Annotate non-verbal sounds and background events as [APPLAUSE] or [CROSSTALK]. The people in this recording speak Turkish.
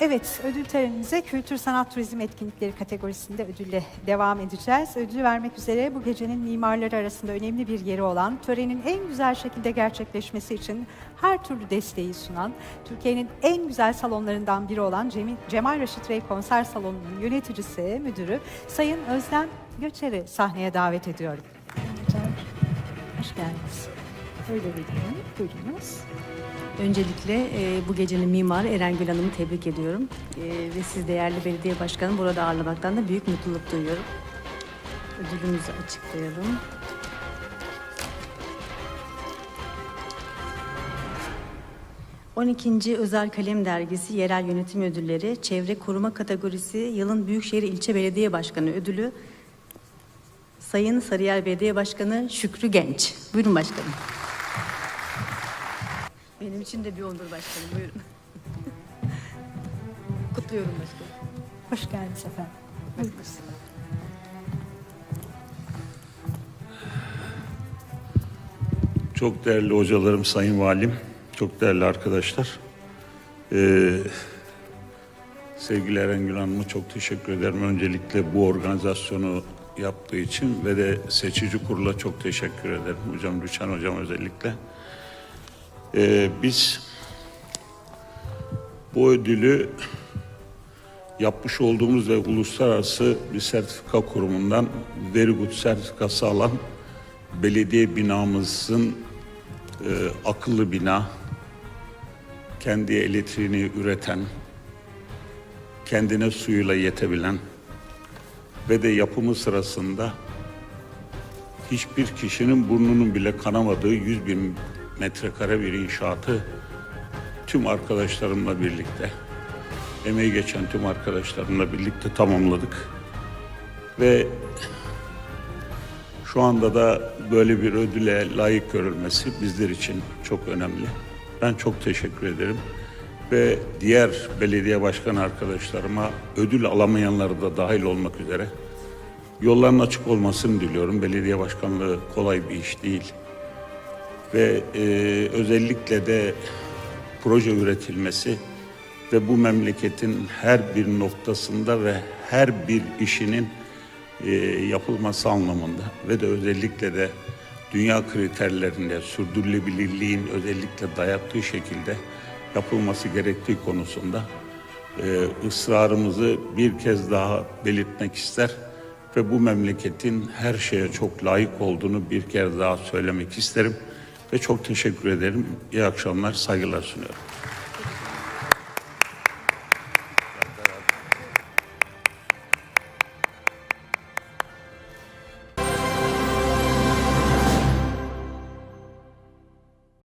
Evet, ödül törenimize kültür, sanat, turizm etkinlikleri kategorisinde ödülle devam edeceğiz. Ödülü vermek üzere bu gecenin mimarları arasında önemli bir yeri olan, törenin en güzel şekilde gerçekleşmesi için her türlü desteği sunan, Türkiye'nin en güzel salonlarından biri olan Cemal Reşit Rey Konser Salonu'nun yöneticisi, müdürü Sayın Özlem Göçer'i sahneye davet ediyorum. Göçer, hoş geldiniz. Öyle vereyim, buyurunuz. Öncelikle e, bu gecenin mimarı Eren Gül Hanım'ı tebrik ediyorum. E, ve siz değerli belediye başkanı burada ağırlamaktan da büyük mutluluk duyuyorum. Ödülümüzü açıklayalım. ...12. Özel Kalem Dergisi Yerel Yönetim Ödülleri... ...Çevre Koruma Kategorisi... ...Yılın Büyükşehir İlçe Belediye Başkanı Ödülü... ...Sayın Sarıyer Belediye Başkanı Şükrü Genç. Buyurun başkanım. Benim için de bir onur başkanım. Buyurun. [LAUGHS] Kutluyorum başkanım. Hoş geldiniz efendim. Buyurunuz. Çok değerli hocalarım, sayın valim, çok değerli arkadaşlar. Ee, sevgili Erengül Hanım'a çok teşekkür ederim. Öncelikle bu organizasyonu yaptığı için ve de seçici kurula çok teşekkür ederim. Hocam Rüçhan hocam özellikle. Ee, biz bu ödülü yapmış olduğumuz ve uluslararası bir sertifika kurumundan Very Good sertifikası alan belediye binamızın e, akıllı bina, kendi elektriğini üreten, kendine suyuyla yetebilen ve de yapımı sırasında hiçbir kişinin burnunun bile kanamadığı 100 bin metrekare bir inşaatı tüm arkadaşlarımla birlikte, emeği geçen tüm arkadaşlarımla birlikte tamamladık. Ve şu anda da böyle bir ödüle layık görülmesi bizler için çok önemli. Ben çok teşekkür ederim. Ve diğer belediye başkan arkadaşlarıma ödül alamayanları da dahil olmak üzere yolların açık olmasını diliyorum. Belediye başkanlığı kolay bir iş değil. Ve e, özellikle de proje üretilmesi ve bu memleketin her bir noktasında ve her bir işinin e, yapılması anlamında ve de özellikle de dünya kriterlerinde sürdürülebilirliğin özellikle dayattığı şekilde yapılması gerektiği konusunda e, ısrarımızı bir kez daha belirtmek ister ve bu memleketin her şeye çok layık olduğunu bir kere daha söylemek isterim ve çok teşekkür ederim. İyi akşamlar, saygılar sunuyorum.